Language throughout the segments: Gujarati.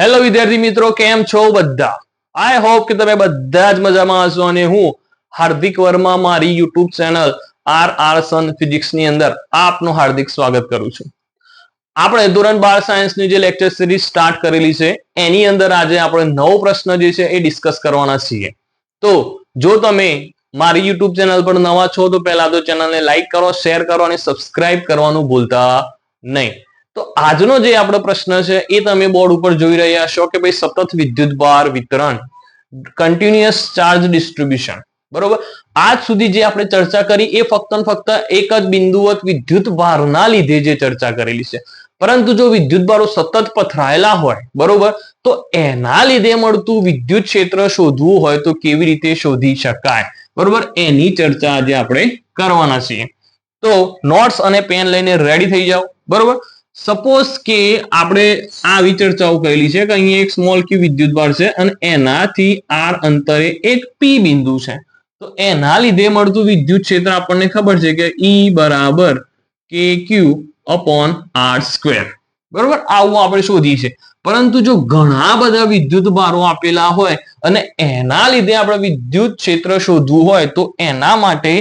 હેલો વિદ્યાર્થી મિત્રો, કેમ છો બધા? આઈ હોપ કે તમે બધા જ મજામાં હશો અને હું હાર્દિક વર્મા, મારી YouTube channel R R Sun ફિઝિક્સની અંદર આપનું હાર્દિક સ્વાગત કરું છું. આપણે ધોરણ બાર સાયન્સની જે લેક્ચર સિરીઝ સ્ટાર્ટ કરેલી છે, એની અંદર આજે આપણે નવો પ્રશ્ન જે છે એ ડિસ્કસ કરવાના છીએ. તો જો તમે મારી યુટ્યુબ ચેનલ પર નવા છો તો પહેલા તો ચેનલને લાઈક કરો શેર કરો અને સબસ્ક્રાઇબ કરવાનું ભૂલતા નહીં. તો આજનો જે આપણો પ્રશ્ન છે એ તમે બોર્ડ ઉપર જોઈ રહ્યા છો કે ભાઈ સતત વિદ્યુત ભાર વિતરણ કન્ટિન્યુઅસ ચાર્જ ડિસ્ટ્રીબ્યુશન બરોબર? આજ સુધી જે આપણે ચર્ચા કરી એ ફક્ત ફક્ત એક જ બિંદુવત વિદ્યુત ભારના લીધે જે ચર્ચા કરેલી છે. પરંતુ જો વિદ્યુત ભારો સતત પથરાયેલા હોય, બરોબર? તો એના લીધે મળતું વિદ્યુત ક્ષેત્ર શોધવું હોય તો કેવી રીતે શોધી શકાય? બરોબર? એની ચર્ચા આજે આપણે કરવાના છીએ. તો નોટ્સ અને પેન લઈને રેડી થઈ જાઓ. બરોબર? સપોઝ કે આપણે આવી ચર્ચાઓ કરેલી છે કે અહીંયા એક સ્મોલ ક્યુ વિદ્યુત ભાર છે અને એનાથી આર અંતરે એક પી બિંદુ છે. તો એના લીધે મળતું વિદ્યુત ક્ષેત્ર આપણને ખબર છે કે ઈ બરાબર કે ક્યુ અપોન આર સ્ક્વેર બરોબર? આવું આપણે શોધીએ છીએ. પરંતુ જો ઘણા બધા વિદ્યુત ભારો આપેલા હોય અને એના લીધે આપણે વિદ્યુત ક્ષેત્ર શોધવું હોય તો એના માટે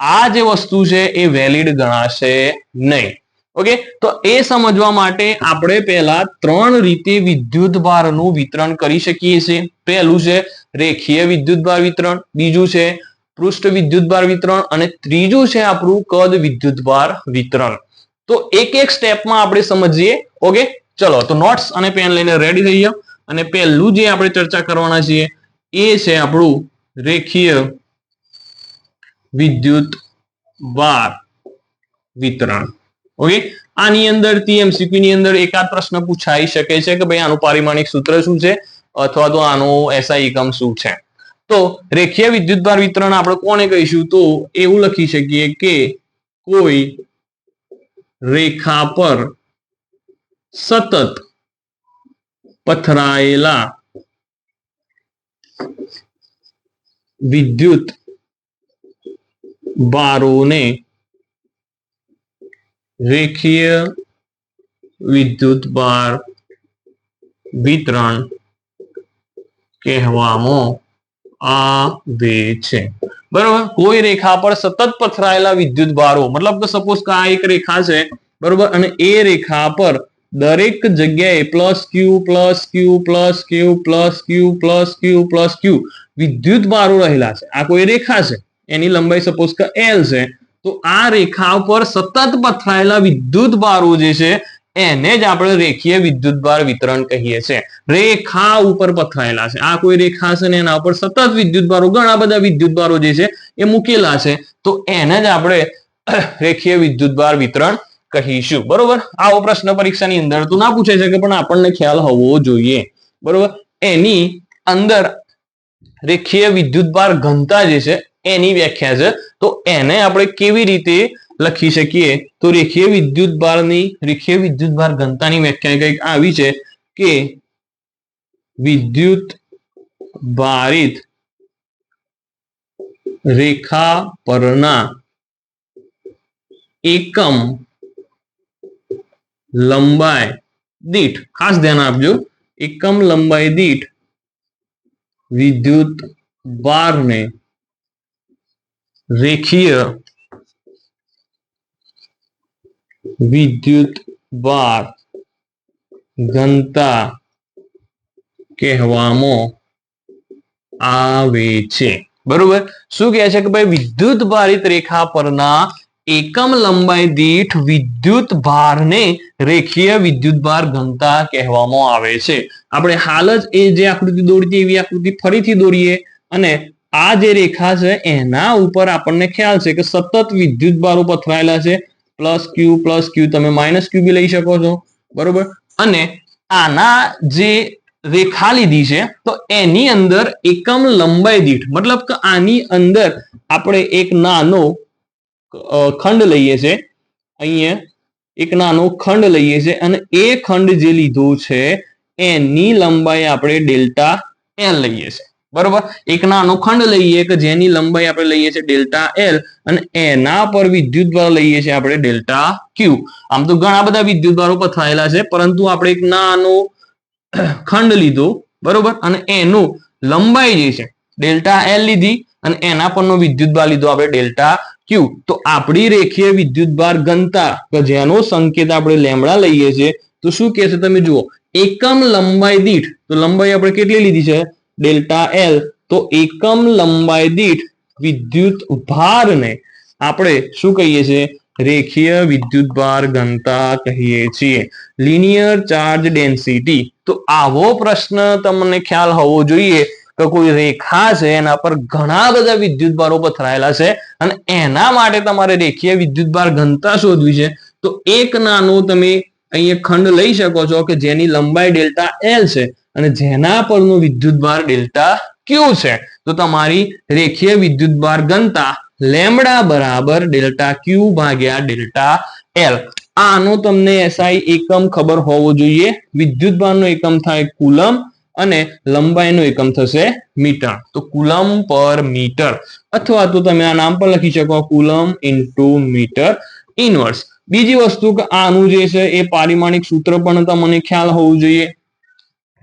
આ જે વસ્તુ છે એ વેલિડ ગણાશે નહીં. ઓકે તો એ સમજવા માટે આપણે પહેલા ત્રણ રીતે વિદ્યુત ભારનું વિતરણ કરી શકીએ છીએ. પહેલું છે રેખીય વિદ્યુત ભાર વિતરણ, બીજું છે પૃષ્ઠ વિદ્યુત ભાર વિતરણ અને ત્રીજું છે આપણું કદ વિદ્યુત ભાર વિતરણ. તો એક એક સ્ટેપમાં આપણે સમજીએ. ઓકે ચલો, તો નોટ્સ અને પેન લઈને રેડી થઈ જાઓ અને પહેલું જે આપણે ચર્ચા કરવાના છીએ, એ છે આપણું રેખીય વિદ્યુત ભાર વિતરણ. ઓકે આની અંદર એમસીક્યુ ની અંદર એકાદ પ્રશ્ન પૂછાઈ શકે છે કે ભાઈ, આનું પારિમાણિક સૂત્ર શું છે? અથવા તો આનો એસઆઈ એકમ શું છે? તો રેખીય વિદ્યુતભાર વિતરણ આપણે કોને કહીશું? તો એવું લખી શકીએ કે કોઈ રેખા પર સતત પથરાયેલા વિદ્યુત બારોને રેખીય વિદ્યુત બાર વિતરણ કહેવામાં આવે છે. બરોબર? કોઈ રેખા પર સતત પથરાયેલા વિદ્યુત બારો, મતલબ કે સપોઝ કે આ એક રેખા છે, બરોબર? અને એ રેખા પર દરેક જગ્યાએ plus Q plus Q plus Q plus Q plus Q plus Q વિદ્યુત ભારો રહેલા છે. આ કોઈ રેખા છે? એની લંબાઈ સપોઝ કે એલ છે. તો આ રેખા ઉપર સતત પથરાયેલા વિદ્યુત બારો જે છે, એને જ આપણે રેખીય વિદ્યુત ભાર વિતરણ કહીએ છીએ. રેખા ઉપર પથરાયેલા છે. આ કોઈ રેખા છે ને એના ઉપર સતત વિદ્યુત ભારો ઘણા બધા વિદ્યુત ભારો જે છે, એ મૂકેલા છે. તો એને જ આપણે રેખીય વિદ્યુત ભાર વિતરણ કહીશું. બરોબર? આવો પ્રશ્ન પરીક્ષાની અંદર તો ના પૂછાઈ શકે, પણ આપણને ખ્યાલ હોવો જોઈએ. બરોબર? એની અંદર રેખીય વિદ્યુત ભાર ઘનતા જે છે, એની વ્યાખ્યા છે. તો એને આપણે કેવી રીતે લખી શકીએ? તો રેખીય વિદ્યુત ભારની, રેખીય વિદ્યુત ભાર ઘનતાની વ્યાખ્યા કંઈક આવી છે કે વિદ્યુત ભારિત રેખા પરના એકમ લંબાઈ દીઠ, ખાસ ધ્યાન આપજો, એકમ લંબાઈ દીઠ વિદ્યુત ભારને રેખીય વિદ્યુત ભાર ઘનતા કહેવામાં આવે છે. બરોબર? શું કહે છે કે ભાઈ વિદ્યુત ભારિત રેખા પરના એકમ લંબાઈ દીઠ વિદ્યુત ભારને રેખીય વિદ્યુત ભાર ઘનતા કહેવામાં આવે છે. આપણે હાલ જ એ જે આકૃતિ દોરી એવી આકૃતિ ફરીથી દોરીએ અને આ જે રેખા છે એના ઉપર આપણને ખ્યાલ છે કે સતત વિદ્યુત ભારો પથરાયેલા છે. પ્લસ ક્યુ પ્લસ ક્યુ, તમે માઇનસ ક્યુ બી લઈ શકો છો. બરોબર? અને આના જે રેખા લીધી છે, તો એની અંદર એકમ લંબાઈ દીઠ, મતલબ કે આની અંદર આપણે એક નાનો ખંડ લઈએ છે. અહીંયા એક નાનો ખંડ લઈએ છે અને એ ખંડ જે લીધો છે એની લંબાઈ આપણે ડેલ્ટા એલ લઈએ છે. બરોબર? એક નાનો ખંડ લઈએ કે જેની લંબાઈ આપણે લઈએ છીએ ડેલ્ટા એલ અને એના પર વિદ્યુત ભાર લઈએ છીએ આપણે ડેલ્ટા ક્યુ. આમ તો ઘણા બધા વિદ્યુત ભારો પથરાયેલા છે, પરંતુ આપણે એક નાનો ખંડ લીધો, બરોબર? અને એનું લંબાઈ જે છે, ડેલ્ટા એલ લીધી અને એના પરનો વિદ્યુત ભાર લીધો આપણે ડેલ્ટા ક્યુ તો આપણી રેખીય વિદ્યુત ભાર ઘનતા જેનો સંકેત આપણે લેમડા લઈએ છીએ, તો શું કહે છે તમે જુઓ, એકમ લંબાઈ દીઠ, તો લંબાઈ આપણે કેટલી લીધી છે? ડેલ્ટા એલ તો એકમ લંબાઈ દીઠ વિદ્યુત ભારને આપણે શું કહીએ છીએ? રેખીય વિદ્યુત ભાર ઘનતા કહીએ છીએ. લિનિયર ચાર્જ ડેન્સિટી તો આવો પ્રશ્ન તમને ખ્યાલ હોવો જોઈએ કે કોઈ રેખા છે, એના પર ઘણા બધા વિદ્યુત ભારો પથરાયેલા છે અને એના માટે તમારે રેખીય વિદ્યુત ભાર ઘનતા શોધવી છે. તો એક નાનો તમે અહીંયા ખંડ લઈ શકો છો કે જેની લંબાઈ ડેલ્ટા એલ છે અને જેના પરનો વિદ્યુત ભાર ડેલ્ટા ક્યુ છે. તો તમારી રેખીય વિદ્યુત ભાર ઘનતા લેમડા બરાબર ડેલ્ટા ક્યુ ભાગ્યા ડેલ્ટા એલ આનો તમને એસઆઈ એકમ ખબર હોવો જોઈએ. વિદ્યુત ભારનો એકમ થાય કુલમ અને લંબાઈનું એકમ થશે મીટર. તો કુલમ પર મીટર. અથવા તો તમે આ નામ પર લખી શકો કુલમ ઇન્ટુ મીટર ઇનવર્સ બીજી વસ્તુ કે આનું જે છે એ પારિમાણિક સૂત્ર પણ તમને ખ્યાલ હોવું જોઈએ.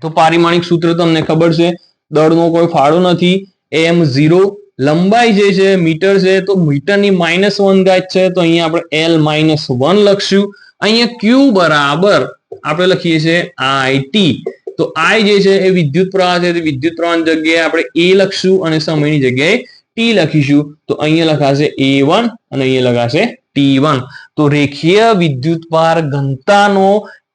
તો પારિમાણિક સૂત્ર તમને ખબર છે, દળનો કોઈ ફાળો નથી. M zero. લંબાઈ જે છે, મીટર છે, તો મીટરની માઇનસ વન ગાજ છે, તો અહીંયા આપણે એલ માઇનસ વન લખશું. અહીંયા ક્યુ બરાબર આપણે લખીએ છીએ આઈ ટી તો આઈ જે છે એ વિદ્યુત પ્રવાહ છે વિદ્યુત પ્રવાહ જગ્યાએ આપણે એ લખશું અને સમયની જગ્યાએ ટી લખીશું. તો અહીંયા લખાશે એ વન અને અહીંયા લખાશે ટી વન તો રેખીય વિદ્યુત ભાર ઘનતાનો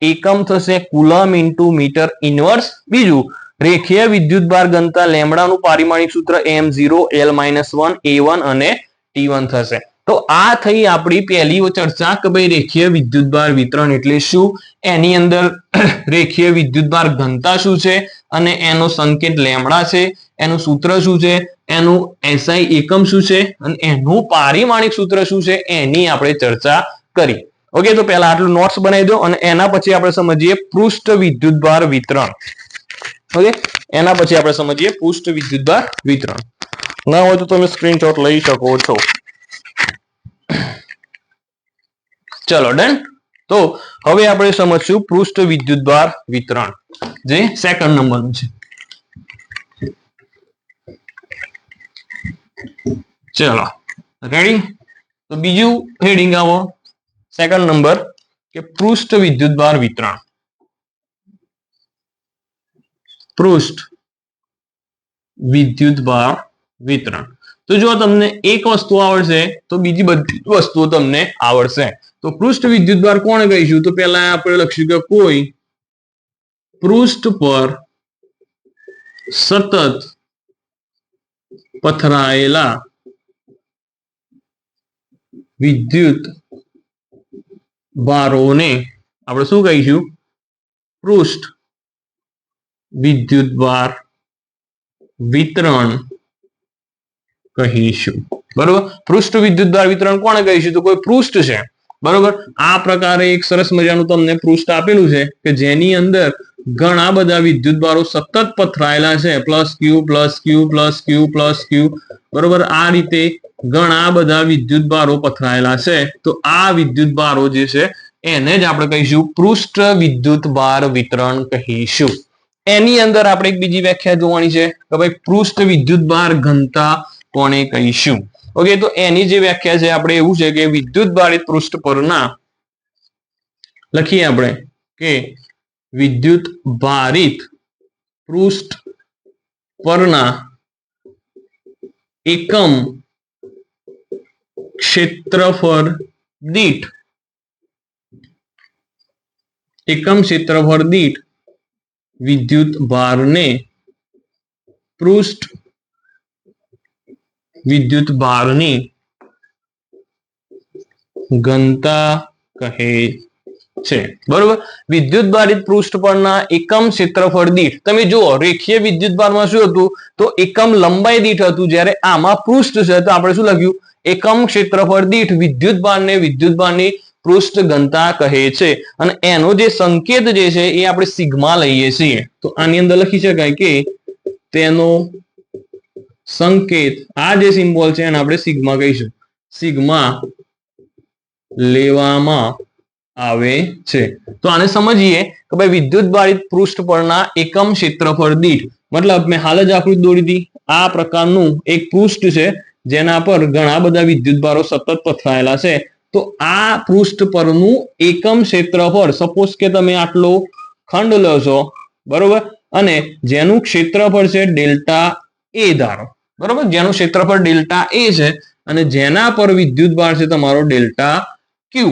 એકમ થશે કુલમ ઇન્ટુ મીટર ઇનવર્સ બીજું. રેખીય વિદ્યુત ભાર ઘનતા લેમડાનું પારિમાણિક સૂત્ર M zero L minus one A one અને ટી વન થશે. તો આ થઈ આપણી પહેલી ચર્ચા કે ભાઈ રેખીય વિદ્યુતભાર વિતરણ એટલે શું? એની અંદર રેખીય વિદ્યુત ભાર ઘનતા શું છે? અને એનો સંકેત લેમડા છે. એનું સૂત્ર શું છે? એનું એસઆઈ એકમ શું છે? અને એનું પારિમાણિક સૂત્ર શું છે? એની આપણે ચર્ચા કરી. ઓકે તો પહેલા આટલું નોટ્સ બનાવી દો અને એના પછી આપણે સમજીએ પૃષ્ઠ વિદ્યુતભાર વિતરણ. ઓકે એના પછી આપણે સમજીએ પૃષ્ઠ વિદ્યુતભાર વિતરણ. ના હોય તો તમે સ્ક્રીનશોટ લઈ શકો છો. ચલો ડન તો હવે આપણે સમજશું પૃષ્ઠ વિદ્યુત ભાર વિતરણ, જે સેકન્ડ નંબરનું છે. ચલો રેડી તો બીજું હેડિંગ આવો. સેકન્ડ નંબર કે પૃષ્ઠ વિદ્યુત ભાર વિતરણ. પૃષ્ઠ વિદ્યુત ભાર વિતરણ. તો જો તમને એક વસ્તુ આવડશે, તો બીજી બધી વસ્તુઓ તમને આવડશે. તો પૃષ્ઠ વિદ્યુત ભાર કોણ કહીશું? તો પહેલા આપણે લખીશું કે કોઈ પૃષ્ઠ પર સતત પથરાયેલા વિદ્યુત ભારોને આપણે શું કહીશું? પૃષ્ઠ વિદ્યુત ભાર વિતરણ કહીશું. બરોબર? પૃષ્ઠ વિદ્યુત ભાર વિતરણ કોને કહીશું? તો કોઈ પૃષ્ઠ છે. બરોબર? આ પ્રકારે એક સરસ મજાનું તમને પૃષ્ઠ આપેલું છે કે જેની અંદર ઘણા બધા વિદ્યુત ભારો સતત પથરાયેલા છે. Plus Q plus Q plus Q plus Q. બરોબર? આ રીતે ઘણા બધા વિદ્યુત ભારો પથરાયેલા છે. તો આ વિદ્યુત ભારો જે છે, એને જ આપણે કહીશું પૃષ્ઠ વિદ્યુત ભાર વિતરણ કહીશું. એની અંદર આપણે એક બીજી વ્યાખ્યા જોવાની છે કે ભાઈ પૃષ્ઠ વિદ્યુત ભાર ઘનતા કોને કહીશું? ઓકે તો એની જે વ્યાખ્યા છે, આપણે એવું છે કે વિદ્યુત ભારિત પૃષ્ઠ પરના લખીએ આપણે કે વિદ્યુત ભારિત પૃષ્ઠ પરના એકમ ક્ષેત્રફળ દીઠ, એકમ ક્ષેત્રફળ દીઠ વિદ્યુત ભારને પૃષ્ઠ વિદ્યુત ભારની ઘનતા કહે છે. બરોબર? વિદ્યુત ભારિત પૃષ્ઠ પરના એકમ ક્ષેત્રફળ દીઠ, તમે જુઓ, રેખીય વિદ્યુત ભારમાં શું હતું? તો એકમ લંબાઈ દીઠ હતું, જ્યારે આમાં પૃષ્ઠ છે, તો આપણે શું લખ્યું? એકમ ક્ષેત્રફળ દીઠ વિદ્યુત ભારને વિદ્યુત ભારની પૃષ્ઠ ઘનતા કહે છે. અને એનો જે સંકેત જે છે, એ આપણે સિગ્મા લઈએ છીએ. તો આની અંદર લખી શકાય કે તેનો સંકેત. આ જે સિમ્બોલ છે એને આપણે સિગ્મા કહીશું. સિગ્મા લેવામાં આવે છે. તો આને સમજીએ કે ભાઈ વિદ્યુત બારિત પૃષ્ઠ પરના એકમ ક્ષેત્રફળ દીઠ. મતલબ મેં હાલ જ આકૃતિ દોરી હતી. આ પ્રકારનું એક પૃષ્ઠ છે, જેના પર ઘણા બધા વિદ્યુત ભારો સતત પથરાયેલા છે. તો આ પૃષ્ઠ પરનું એકમ ક્ષેત્રફળ સપોઝ કે તમે આટલો ખંડ લો છો, બરોબર? અને જેનું ક્ષેત્રફળ છે ડેલ્ટા એ ધારો. બરોબર? જેનું ક્ષેત્રફળ ડેલ્ટા એ છે અને જેના પર વિદ્યુત ભાર છે તમારો ડેલ્ટા ક્યુ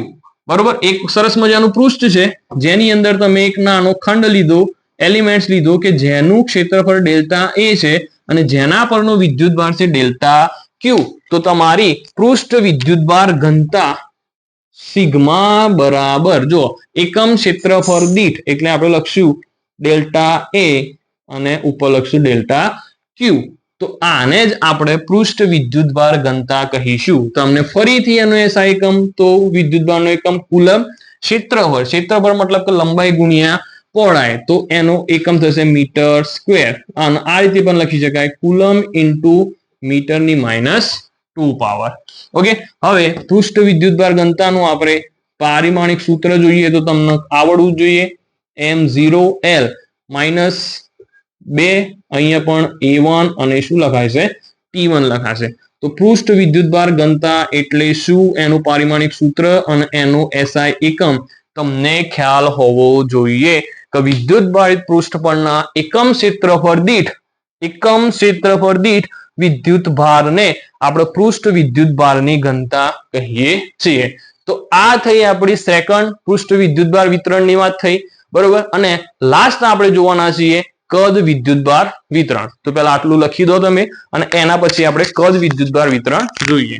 બરોબર? એક સરસ મજાનું પૃષ્ઠ છે. જેની અંદર તમે એક નાનો ખંડ લીધો, એલિમેન્ટ્સ લીધો કે જેનું ક્ષેત્રફળ ડેલ્ટા એ છે અને જેના પરનો વિદ્યુત ભાર છે ડેલ્ટા ક્યુ તો તમારી પૃષ્ઠ વિદ્યુત ભાર ઘનતા સિગ્મા બરાબર જો એકમ ક્ષેત્રફળ દીઠ, એટલે આપણે લખશું ડેલ્ટા એ અને ઉપર લખશું ડેલ્ટા ક્યુ તો આને જ આપણે પૃષ્ઠ વિદ્યુતભાર ઘનતા કહીશું. તમને ફરીથી એનો એસઆઈ એકમ તો વિદ્યુતભારનો એકમ કુલમ ક્ષેત્રફળ. ક્ષેત્રફળ મતલબ કે લંબાઈ ગુણ્યા પહોળાઈ. તો એનો એકમ થશે મીટર સ્ક્વેર. અને આ રીતે પણ લખી શકાય. કુલમ ઇન્ટુ મીટરની માઇનસ ટુ પાવર. ઓકે? હવે પૃષ્ઠ વિદ્યુતભાર ઘનતાનું આપણે પારિમાણિક સૂત્ર જોઈએ તો તમને આવડવું જોઈએ. એમ ઝીરો એલ માઇનસ બે, અહીંયા પણ એ વન અને શું લખાય છે ટી વન લખાશે. તો પૃષ્ઠ વિદ્યુતભાર ઘનતા એટલે શું? એનું પારિમાણિક સૂત્ર અને એનું એસઆઈ એકમ. તમને ખ્યાલ હોવો જોઈએ કે વિદ્યુત ભારિત પૃષ્ઠ પરના એકમ ક્ષેત્રફળ દીઠ, એકમ ક્ષેત્રફળ દીઠ વિદ્યુત ભારને આપણે પૃષ્ઠ વિદ્યુત ભારની ઘનતા કહીએ છીએ. તો આ થઈ આપણી સેકન્ડ પૃષ્ઠ વિદ્યુત ભાર વિતરણની વાત થઈ, બરોબર? અને લાસ્ટ આપણે જોવાના છીએ કદ વિદ્યુતભાર વિતરણ. તો પેલા આટલું લખી દો તમે અને એના પછી આપણે કદ વિદ્યુતભાર વિતરણ જોઈએ.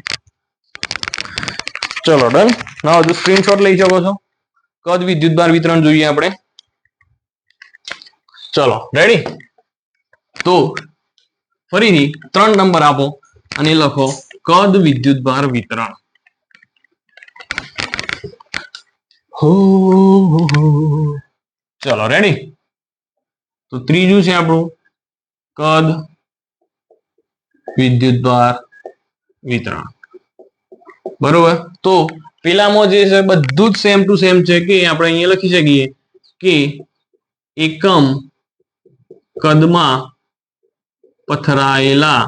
ચલો, ડન? ના હજુ સ્ક્રીનશોટ લઈ શકો છો. કદ વિદ્યુતભાર વિતરણ જોઈએ આપણે. ચલો રેડી તો ફરીથી ત્રણ નંબર આપો અને લખો કદ વિદ્યુતભાર વિતરણ. હો ચલો રેડી તો ત્રીજું છે આપણું કદ વિદ્યુતભાર વિતરણ. બરોબર? તો પેલામાં જે છે બધું જ સેમ ટુ સેમ છે કે આપણે અહીંયા લખી શકીએ કે એકમ કદમાં પથરાયેલા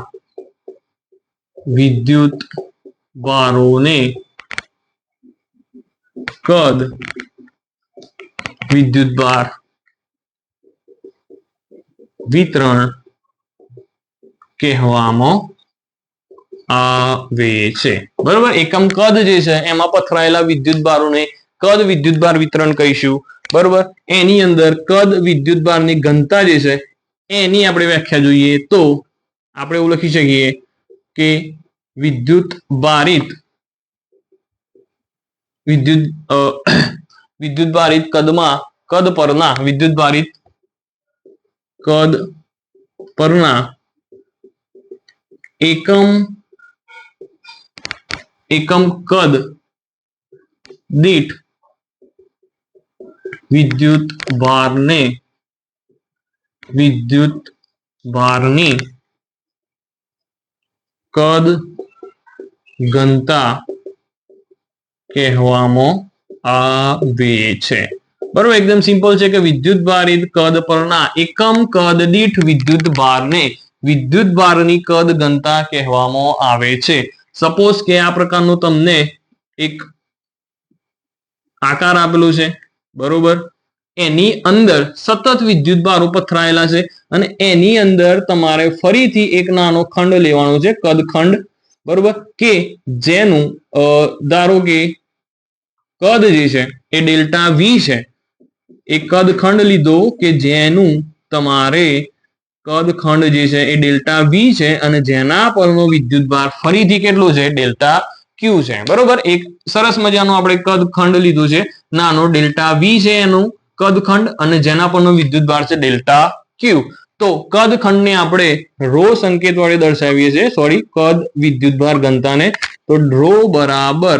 વિદ્યુત ભારોને કદ, વિદ્યુત ભાર વિતરણ કહેવામાં આવે છે. બરોબર? એકમ કદ જે છે, એમાં પથરાયેલા વિદ્યુત ભારોને કદ વિદ્યુત ભાર વિતરણ કહીશું. બરોબર? એની અંદર કદ વિદ્યુત ભારની ઘનતા જે છે, એની આપણે વ્યાખ્યા જોઈએ તો આપણે એવું લખી શકીએ કે વિદ્યુત ભારિત વિદ્યુત વિદ્યુત ભારિત કદમાં, કદ પરના વિદ્યુત ભારિત કદ પરના એકમ એકમ કદ દીઠ વિદ્યુત ભારને વિદ્યુત ભારની કદ ઘનતા કહેવામાં આવે છે. બરોબર, એકદમ સિમ્પલ છે કે વિદ્યુત ભારિત કદ પરના એકમ કદ દીઠ વિદ્યુત ભારને વિદ્યુત ભારની કદ ઘનતા કહેવામાં આવે છે. સપોઝ કે આ પ્રકારનું તમને એક આકાર આપેલું છે, બરોબર? એની અંદર સતત વિદ્યુત ભારો પથરાયેલા છે અને એની અંદર તમારે ફરીથી એક નાનો ખંડ લેવાનો છે કદ ખંડ બરોબર? કે જેનું ધારો કે કદ જે છે એ ડેલ્ટા વી છે. એ કદખંડ લીધો કે જેનું તમારે કદખંડ જે છે એ ડેલ્ટા વી છે અને જેના પરનો વિદ્યુત ભાર ફરીથી કેટલો છે? ડેલ્ટા ક્યુ છે. બરોબર? એક સરસ મજાનું આપણે કદખંડ લીધું છે. નાનો ડેલ્ટા વી છે એનું કદખંડ અને જેના પરનો વિદ્યુત ભાર છે ડેલ્ટા ક્યુ તો કદખંડને આપણે રો સંકેત વડે દર્શાવીએ છીએ. સોરી કદ વિદ્યુતભાર ઘનતાને. તો રો બરાબર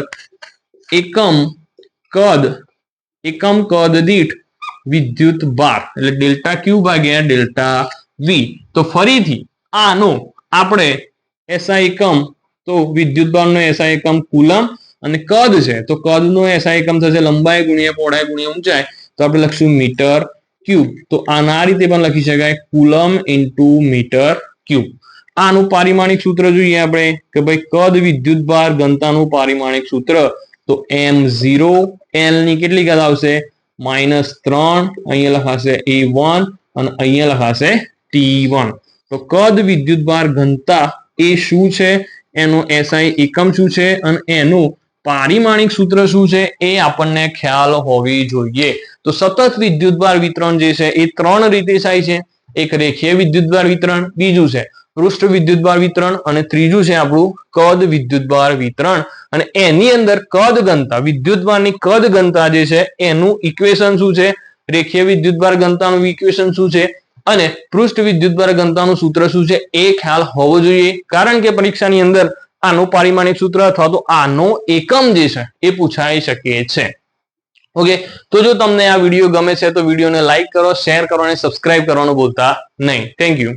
એકમ કદ એકમ કદ દીઠ વિદ્યુત ભાર એટલે ડેલ્ટા ક્યુ ભાગ્યા ડેલ્ટા વી તો ફરીથી આનો આપણે એસઆઈ એકમ, તો વિદ્યુતભારનો એસઆઈ એકમ કુલમ અને કદ છે. તો કદનો એસઆઈ એકમ થશે લંબાઈ ગુણ્યા પહોળાઈ ગુણ્યા ઊંચાઈ. તો આપણે લખશું મીટર ક્યુબ. તો આના રીતે પણ લખી શકાય. Coulomb into metre cube. આનું પારિમાણિક સૂત્ર જોઈએ આપણે, કે ભાઈ કદ વિદ્યુત ભાર ઘનતાનું પારિમાણિક સૂત્ર. તો એમ ઝીરો એલની કેટલી કદ આવશે? માઇનસ ત્રણ, અહીંયા લખાશે એ વન અને અહીંયા લખાશે ટી વન. તો કદ વિદ્યુતભાર ઘનતા એ શું છે? એનું એસઆઈ એકમ શું છે? અને એનું પારિમાણિક સૂત્ર શું છે? એ આપણને ખ્યાલ હોવી જોઈએ. તો સતત વિદ્યુતભાર વિતરણ જે છે, એ ત્રણ રીતે થાય છે. એક રેખીય વિદ્યુતભાર વિતરણ, બીજું છે પૃષ્ઠ વિદ્યુતભાર વિતરણ અને ત્રીજું છે આપણું કદ વિદ્યુતભાર વિતરણ. અને એની અંદર કદ ઘનતા વિદ્યુતભારની કદ ઘનતા જે છે, એનું ઇક્વેશન શું છે? રેખીય વિદ્યુતભાર ઘનતાનું ઇક્વેશન શું છે? અને પૃષ્ઠ વિદ્યુતભાર ઘનતાનું સૂત્ર શું છે? એ ખ્યાલ હોવો જોઈએ. કારણ કે પરીક્ષાની અંદર આનું પારિમાણિક સૂત્ર અથવા તો આનો એકમ જે છે, એ પૂછાઈ શકે છે. ઓકે? તો જો તમને આ વીડિયો ગમે છે, તો વિડીયોને લાઈક કરો, શેર કરો અને સબસ્ક્રાઇબ કરવાનું ભૂલતા નહીં. Thank you